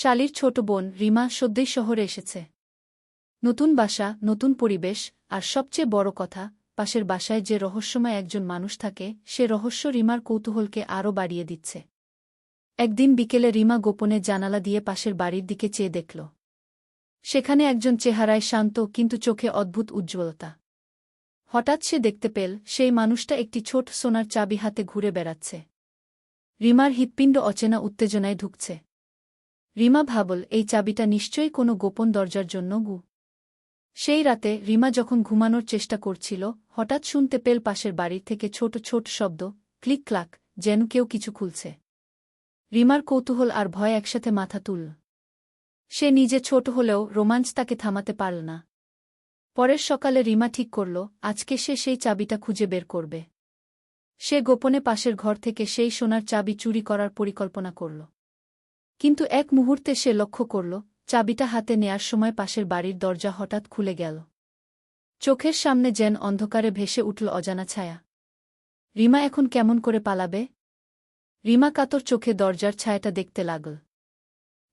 শালির ছোট বোন রিমা সদ্যই শহরে এসেছে। নতুন বাসা, নতুন পরিবেশ, আর সবচেয়ে বড় কথা, পাশের বাসায় যে রহস্যময় একজন মানুষ থাকে, সে রহস্য রিমার কৌতূহলকে আরও বাড়িয়ে দিচ্ছে। একদিন বিকেলে রিমা গোপনে জানালা দিয়ে পাশের বাড়ির দিকে চেয়ে দেখল। সেখানে একজন চেহারায় শান্ত কিন্তু চোখে অদ্ভুত উজ্জ্বলতা। হঠাৎ সে দেখতে পেল, সেই মানুষটা একটি ছোট সোনার চাবি হাতে ঘুরে বেড়াচ্ছে। রিমার হৃৎপিণ্ড অচেনা উত্তেজনায় ঢুকছে রিমা ভাবল, এই চাবিটা নিশ্চয়ই কোনো গোপন দরজার জন্য, গু? সেই রাতে রিমা যখন ঘুমানোর চেষ্টা করছিল, হঠাৎ শুনতে পেল পাশের বাড়ির থেকে ছোট ছোট শব্দ, ক্লিক ক্লাক, যেন কেউ কিছু খুলছে। রিমার কৌতূহল আর ভয় একসাথে মাথা তুল সে নিজে ছোট হলেও রোমাঞ্চ তাকে থামাতে পারল না। পরের সকালে রিমা ঠিক করল, আজকে সে সেই চাবিটা খুঁজে বের করবে। সে গোপনে পাশের ঘর থেকে সেই সোনার চাবি চুরি করার পরিকল্পনা করল। কিন্তু এক মুহূর্তে সে লক্ষ্য করল, চাবিটা হাতে নেয়ার সময় পাশের বাড়ির দরজা হঠাৎ খুলে গেল। চোখের সামনে যেন অন্ধকারে ভেসে উঠল অজানা ছায়া। রিমা এখন কেমন করে পালাবে? রিমা কাতর চোখে দরজার ছায়াটা দেখতে লাগল।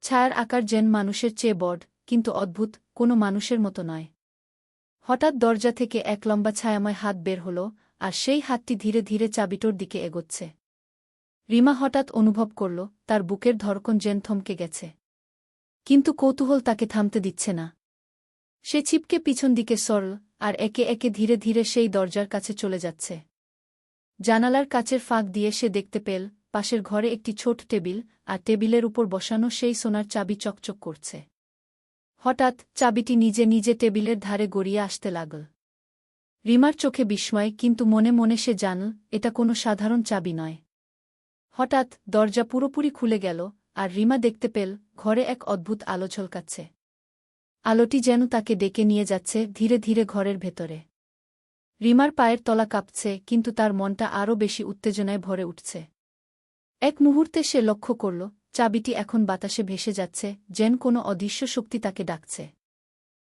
ছায়ার আকার যেন মানুষের চেয়ে বড, কিন্তু অদ্ভুত, কোনো মানুষের মতো নয়। হঠাৎ দরজা থেকে এক লম্বা ছায়াময় হাত বের হল, আর সেই হাতটি ধীরে ধীরে চাবিটোর দিকে এগোচ্ছে। রিমা হঠাৎ অনুভব করল, তার বুকের ধরকন জেন থমকে গেছে। কিন্তু কৌতূহল তাকে থামতে দিচ্ছে না। সে ছিপকে পিছন দিকে সরল, আর একে একে ধীরে ধীরে সেই দরজার কাছে চলে যাচ্ছে। জানালার কাচের ফাঁক দিয়ে সে দেখতে পেল, পাশের ঘরে একটি ছোট টেবিল, আর টেবিলের উপর বসানো সেই সোনার চাবি চকচক করছে। হঠাৎ চাবিটি নিজে নিজে টেবিলের ধারে গড়িয়ে আসতে লাগল। রিমার চোখে বিস্ময়, কিন্তু মনে মনে সে জানল, এটা কোনো সাধারণ চাবি নয়। হঠাৎ দরজা পুরোপুরি খুলে গেল আর রিমা দেখতে পেল ঘরে এক অদ্ভুত আলো ঝলকাচ্ছে আলোটি যেন তাকে ডেকে নিয়ে যাচ্ছে ধীরে ধীরে ঘরের ভেতরে। রিমার পায়ের তলা কাঁপছে, কিন্তু তার মনটা আরও বেশি উত্তেজনায় ভরে উঠছে। এক মুহূর্তে সে লক্ষ্য করল, চাবিটি এখন বাতাসে ভেসে যাচ্ছে, যেন কোনো অদৃশ্য শক্তি তাকে ডাকছে।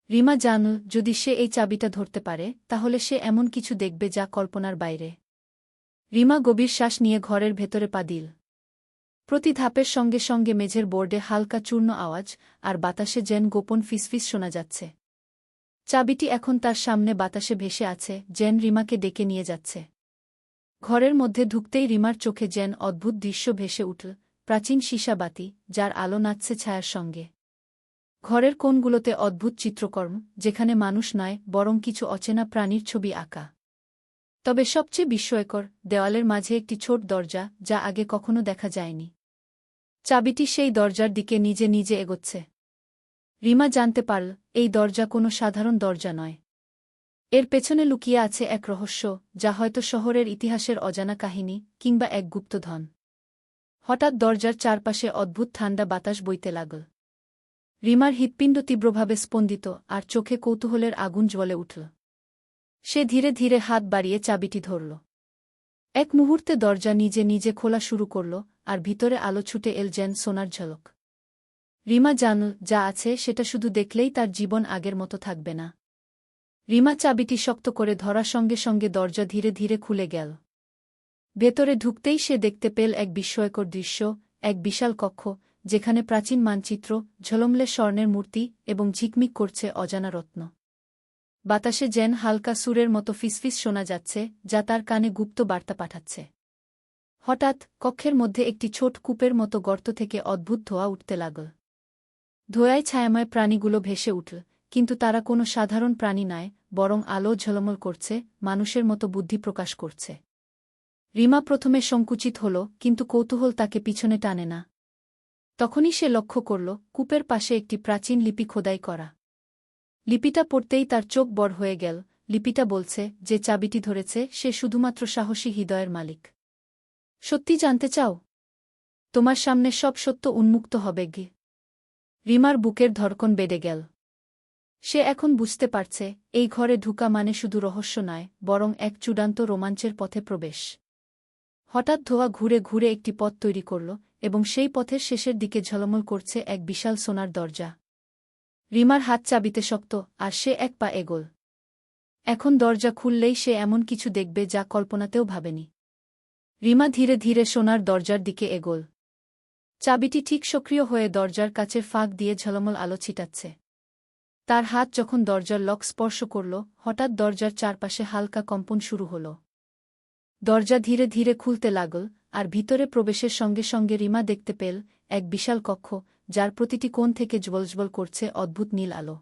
রিমা জানল, যদি সে এই চাবিটা ধরতে পারে, তাহলে সে এমন কিছু দেখবে যা কল্পনার বাইরে। রিমা গভীর শ্বাস নিয়ে ঘরের ভেতরে পা দিল। প্রতি ধাপের সঙ্গে সঙ্গে মেঝের বোর্ডে হালকা চূর্ণ আওয়াজ আর বাতাসে যেন গোপন ফিসফিস শোনা যাচ্ছে। চাবিটি এখন তার সামনে বাতাসে ভেসে আছে, যেন রিমাকে ডেকে নিয়ে যাচ্ছে। ঘরের মধ্যে ঢুকতেই রিমার চোখে যেন অদ্ভুত দৃশ্য ভেসে উঠল, প্রাচীন সীসাবাতি, যার আলো নাচছে ছায়ার সঙ্গে। ঘরের কোণগুলোতে অদ্ভুত চিত্রকর্ম, যেখানে মানুষ নয়, বরং কিছু অচেনা প্রাণীর ছবি আঁকা। তবে সবচেয়ে বিস্ময়কর, দেওয়ালের মাঝে একটি ছোট দরজা, যা আগে কখনো দেখা যায়নি। চাবিটি সেই দরজার দিকে নিজে নিজে এগোচ্ছে। রিমা জানতে পারল, এই দরজা কোনো সাধারণ দরজা নয়। এর পেছনে লুকিয়ে আছে এক রহস্য, যা হয়তো শহরের ইতিহাসের অজানা কাহিনী কিংবা এক গুপ্তধন। হঠাৎ দরজার চারপাশে অদ্ভুত ঠান্ডা বাতাস বইতে লাগল। রিমার হৃৎপিণ্ড তীব্রভাবে স্পন্দিত, আর চোখে কৌতূহলের আগুন জ্বলে উঠল। সে ধীরে ধীরে হাত বাড়িয়ে চাবিটি ধরল। এক মুহূর্তে দরজা নিজে নিজে খোলা শুরু করল, আর ভিতরে আলো ছুটে এল যেন সোনার ঝলক। রিমা জানল যা আছে সেটা শুধু দেখলেই তার জীবন আগের মতো থাকবে না। রিমা চাবিটি শক্ত করে ধরার সঙ্গে সঙ্গে দরজা ধীরে ধীরে খুলে গেল। ভেতরে ঢুকতেই সে দেখতে পেল এক বিস্ময়কর দৃশ্য, এক বিশাল কক্ষ, যেখানে প্রাচীন মানচিত্র, ঝলমলে স্বর্ণের মূর্তি এবং ঝিকমিক করছে অজানা রত্ন। বাতাসে যেন হালকা সুরের মতো ফিসফিস শোনা যাচ্ছে, যা তার কানে গুপ্ত বার্তা পাঠাচ্ছে। হঠাৎ, কক্ষের মধ্যে একটি ছোট কূপের মতো গর্ত থেকে অদ্ভুত ধোয়া উঠতে লাগল। ধোয়ায় ছায়াময় প্রাণীগুলো ভেসে উঠল, কিন্তু তারা কোনো সাধারণ প্রাণী নয়, বরং আলো ঝলমল করছে, মানুষের মতো বুদ্ধি প্রকাশ করছে। রিমা প্রথমে সংকুচিত হল, কিন্তু কৌতূহল তাকে পিছনে টানে না। তখনই সে লক্ষ্য করল, কূপের পাশে একটি প্রাচীন লিপি খোদাই করা। লিপিটা পড়তেই তার চোখ বড় হয়ে গেল। লিপিটা বলছে, যে চাবিটি ধরেছে, সে শুধুমাত্র সাহসী হৃদয়ের মালিক। সত্যি জানতে চাও? তোমার সামনে সব সত্য উন্মুক্ত হবে গে। রিমার বুকের ধরকন বেড়ে গেল। সে এখন বুঝতে পারছে, এই ঘরে ঢুকা মানে শুধু রহস্য নয়, বরং এক চূড়ান্ত রোমাঞ্চের পথে প্রবেশ। হঠাৎ ধোয়া ঘুরে ঘুরে একটি পথ তৈরি করল, এবং সেই পথের শেষের দিকে ঝলমল করছে এক বিশাল সোনার দরজা। রিমার হাত চাবিতে শক্ত, আর সে এক পা এগোল। এখন দরজা খুললেই সে এমন কিছু দেখবে যা কল্পনাতেও ভাবেনি। রিমা ধীরে ধীরে সোনার দরজার দিকে এগোল। চাবিটি ঠিক সক্রিয় হয়ে দরজার কাছে ফাঁক দিয়ে ঝলমল আলো ছিটাচ্ছে। তার হাত যখন দরজার লক স্পর্শ করল, হঠাৎ দরজার চারপাশে হালকা কম্পন শুরু হল। দরজা ধীরে ধীরে খুলতে লাগল, আর ভিতরে প্রবেশের সঙ্গে সঙ্গে রিমা দেখতে পেল, এক বিশাল কক্ষ যার প্রতিটি কোণ থেকে জ্বলজ্বল করছে অদ্ভুত নীল আলো।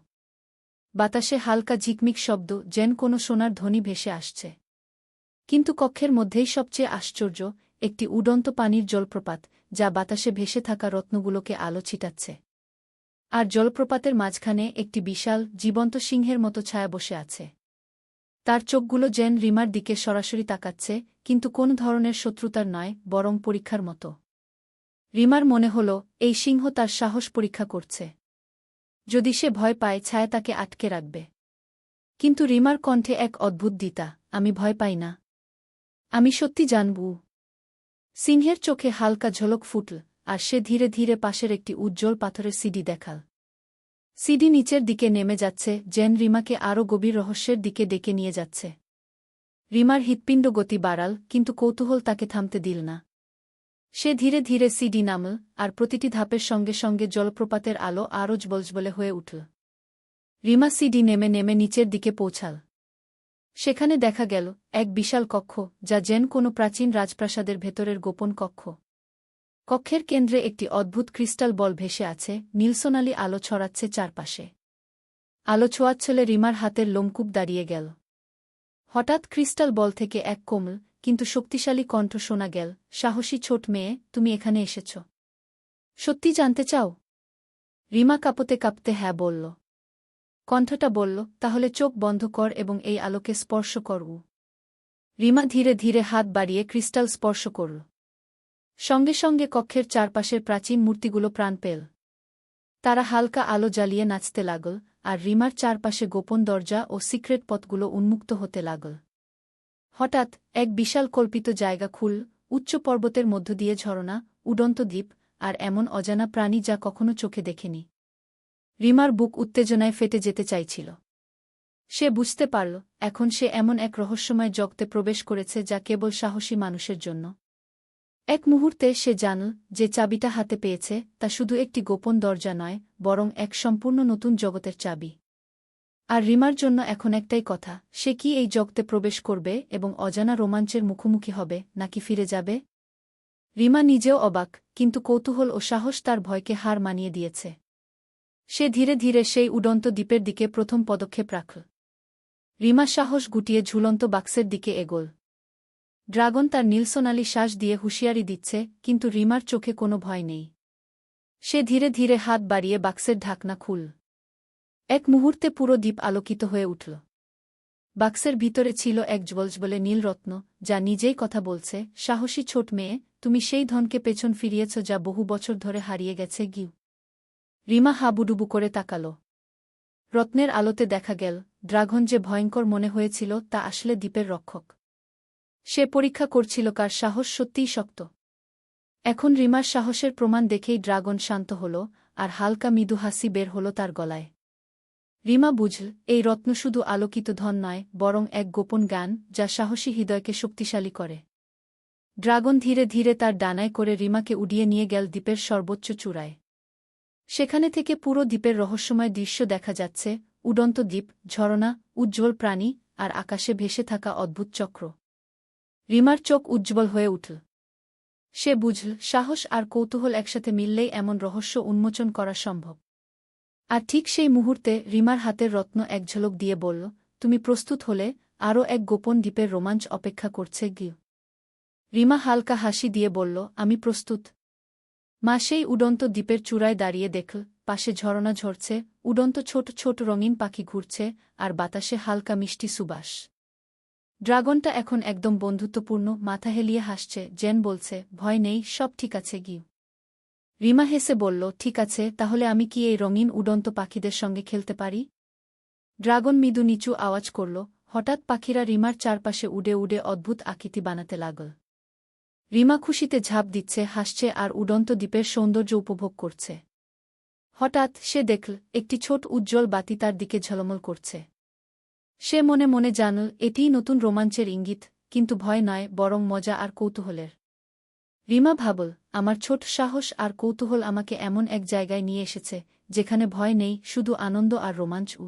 বাতাসে হালকা ঝিকমিক শব্দ যেন কোনো সোনার ধ্বনি ভেসে আসছে। কিন্তু কক্ষের মধ্যেই সবচেয়ে আশ্চর্য একটি উডন্ত পানির জলপ্রপাত যা বাতাসে ভেসে থাকা রত্নগুলোকে আলো ছিটাচ্ছে। আর জলপ্রপাতের মাঝখানে একটি বিশাল, জীবন্ত সিংহের মতো ছায়া বসে আছে। তার চোখগুলো যেন রিমার দিকে সরাসরি তাকাচ্ছে, কিন্তু কোন ধরনের শত্রুতার নয়, বরং পরীক্ষার মতো। রিমার মনে হল, এই সিংহ তার সাহস পরীক্ষা করছে। যদি সে ভয় পায়, ছায়া তাকে আটকে রাখবে। কিন্তু রিমার কণ্ঠে এক অদ্ভুত দিতা আমি ভয় পাই না। আমি সত্যি জানবু। সিংহের চোখে হালকা ঝলক ফুটল, আর সে ধীরে ধীরে পাশের একটি উজ্জ্বল পাথরের সিডি দেখাল। সিডি নিচের দিকে নেমে যাচ্ছে জেন রিমাকে আরও গভীর রহস্যের দিকে ডেকে নিয়ে যাচ্ছে। রিমার হৃৎপিণ্ড গতি বাড়াল, কিন্তু কৌতূহল তাকে থামতে দিল না। সে ধীরে ধীরে সিডি নামল আর প্রতিটি ধাপের সঙ্গে সঙ্গে জলপ্রপাতের আলো আরও জবলজবলে হয়ে উঠল। রিমা সিডি নেমে নেমে নিচের দিকে পৌঁছাল। সেখানে দেখা গেল এক বিশাল কক্ষ, যা যেন কোনো প্রাচীন রাজপ্রাসাদের ভেতরের গোপন কক্ষ। কক্ষের কেন্দ্রে একটি অদ্ভুত ক্রিস্টাল বল ভেসে আছে নীলসোনালি আলো ছড়াচ্ছে চারপাশে। আলো ছোঁয়াচ্ছলে রিমার হাতের লোমকূপ দাঁড়িয়ে গেল। হঠাৎ ক্রিস্টাল বল থেকে এক কোমল কিন্তু শক্তিশালী কণ্ঠ শোনা গেল, সাহসী ছোট মেয়ে, তুমি এখানে এসেছ। সত্যি জানতে চাও? রিমা কাঁপতে কাঁপতে হ্যাঁ বলল। কণ্ঠটা বলল, তাহলে চোখ বন্ধ কর এবং এই আলোকে স্পর্শ করু রিমা ধীরে ধীরে হাত বাড়িয়ে ক্রিস্টাল স্পর্শ করল। সঙ্গে সঙ্গে কক্ষের চারপাশের প্রাচীন মূর্তিগুলো প্রাণ পেল। তারা হালকা আলো জ্বালিয়ে নাচতে লাগল, আর রিমার চারপাশে গোপন দরজা ও সিক্রেট পথগুলো উন্মুক্ত হতে লাগল। হঠাৎ এক বিশাল কল্পিত জায়গা খুল, উচ্চ পর্বতের মধ্য দিয়ে ঝরনা, উডন্ত দ্বীপ আর এমন অজানা প্রাণী যা কখনো চোখে দেখেনি। রিমার বুক উত্তেজনায় ফেটে যেতে চাইছিল। সে বুঝতে পারল, এখন সে এমন এক রহস্যময় জগতে প্রবেশ করেছে যা কেবল সাহসী মানুষের জন্য। এক মুহূর্তে সে জানল যে চাবিটা হাতে পেয়েছে, তা শুধু একটি গোপন দরজা নয়, বরং এক সম্পূর্ণ নতুন জগতের চাবি। আর রিমার জন্য এখন একটাই কথা, সে কি এই জগতে প্রবেশ করবে এবং অজানা রোমাঞ্চের মুখোমুখি হবে, নাকি ফিরে যাবে? রিমা নিজেও অবাক, কিন্তু কৌতূহল ও সাহস তার ভয়কে হার মানিয়ে দিয়েছে। সে ধীরে ধীরে সেই উডন্ত দ্বীপের দিকে প্রথম পদক্ষেপ রাখল রিমা সাহস গুটিয়ে ঝুলন্ত বাক্সের দিকে এগোল। ড্রাগন তার নীলসোনালি শ্বাস দিয়ে হুঁশিয়ারি দিচ্ছে, কিন্তু রিমার চোখে কোনো ভয় নেই। সে ধীরে ধীরে হাত বাড়িয়ে বাক্সের ঢাকনা খুল। এক মুহূর্তে পুরো দ্বীপ আলোকিত হয়ে উঠল। বাক্সের ভিতরে ছিল এক জ্বলজ্বলে নীলরত্ন যা নিজেই কথা বলছে, সাহসী ছোট মেয়ে, তুমি সেই ধনকে পেছন ফিরিয়েছ যা বহু বছর ধরে হারিয়ে গেছে, গিউ। রিমা হাবুডুবু করে তাকাল। রত্নের আলোতে দেখা গেল, ড্রাগন যে ভয়ঙ্কর মনে হয়েছিল, তা আসলে দ্বীপের রক্ষক। সে পরীক্ষা করছিল কার সাহস সত্যিই শক্ত। এখন রিমার সাহসের প্রমাণ দেখেই ড্রাগন শান্ত হল, আর হালকা মৃদু হাসি বের হল তার গলায়। রিমা বুঝল এই রত্ন শুধু আলোকিত ধন নয়, বরং এক গোপন গান যা সাহসী হৃদয়কে শক্তিশালী করে। ড্রাগন ধীরে ধীরে তার ডানায় করে রিমাকে উড়িয়ে নিয়ে গেল দ্বীপের সর্বোচ্চ চূড়ায়। সেখানে থেকে পুরো দ্বীপের রহস্যময় দৃশ্য দেখা যাচ্ছে, উডন্ত দ্বীপ, ঝরনা, উজ্জ্বল প্রাণী, আর আকাশে ভেসে থাকা অদ্ভুত চক্র। রিমার চোখ উজ্জ্বল হয়ে উঠল। সে বুঝল, সাহস আর কৌতূহল একসাথে মিললেই এমন রহস্য উন্মোচন করা সম্ভব। আর ঠিক সেই মুহূর্তে রিমার হাতের রত্ন এক ঝলক দিয়ে বলল, তুমি প্রস্তুত হলে আরও এক গোপন দ্বীপের রোমাঞ্চ অপেক্ষা করছে গিয়ে। রিমা হালকা হাসি দিয়ে বলল, আমি প্রস্তুত। মা সেই উডন্ত দ্বীপের চূড়ায় দাঁড়িয়ে দেখল, পাশে ঝরনা ঝরছে, উডন্ত ছোট ছোট রঙিন পাখি ঘুরছে আর বাতাসে হালকা মিষ্টি সুবাস। ড্রাগনটা এখন একদম বন্ধুত্বপূর্ণ, মাথা হেলিয়ে হাসছে জেন বলছে, ভয় নেই, সব ঠিক আছে গিউ রিমা হেসে বলল, ঠিক আছে, তাহলে আমি কি এই রঙিন উডন্ত পাখিদের সঙ্গে খেলতে পারি? ড্রাগন মৃদু নিচু আওয়াজ করল, হঠাৎ পাখিরা রিমার চারপাশে উডে উডে অদ্ভুত আকৃতি বানাতে লাগল। রিমা খুশিতে ঝাঁপ দিচ্ছে, হাসছে আর উডন্ত দ্বীপের সৌন্দর্য উপভোগ করছে। হঠাৎ সে দেখল, একটি ছোট উজ্জ্বল বাতি তার দিকে ঝলমল করছে। সে মনে মনে জানল, এটিই নতুন রোমাঞ্চের ইঙ্গিত, কিন্তু ভয় নয়, বরং মজা আর কৌতূহলের। রিমা ভাবল, আমার ছোট সাহস আর কৌতূহল আমাকে এমন এক জায়গায় নিয়ে এসেছে, যেখানে ভয় নেই, শুধু আনন্দ আর রোমাঞ্চ উ